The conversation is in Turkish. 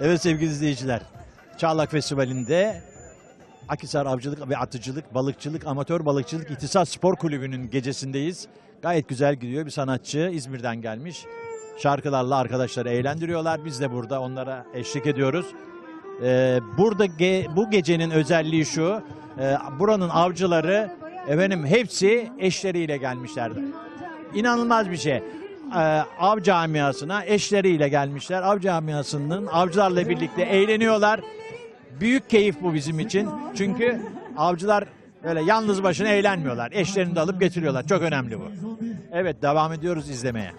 Evet sevgili izleyiciler. Çağlak Festivali'nde Akisar Avcılık ve Atıcılık, Balıkçılık, Amatör Balıkçılık İhtisas Spor Kulübü'nün gecesindeyiz. Gayet güzel gidiyor. Bir sanatçı İzmir'den gelmiş. Şarkılarla arkadaşları eğlendiriyorlar. Biz de burada onlara eşlik ediyoruz. Ee, burada ge- bu gecenin özelliği şu. e, buranın avcıları efendim hepsi eşleriyle gelmişler. İnanılmaz bir şey. Ee, av camiasına eşleriyle gelmişler. Av camiasının avcılarla birlikte eğleniyorlar. Büyük keyif bu bizim için. Çünkü avcılar böyle yalnız başına eğlenmiyorlar. Eşlerini de alıp getiriyorlar. Çok önemli bu. Evet devam ediyoruz izlemeye.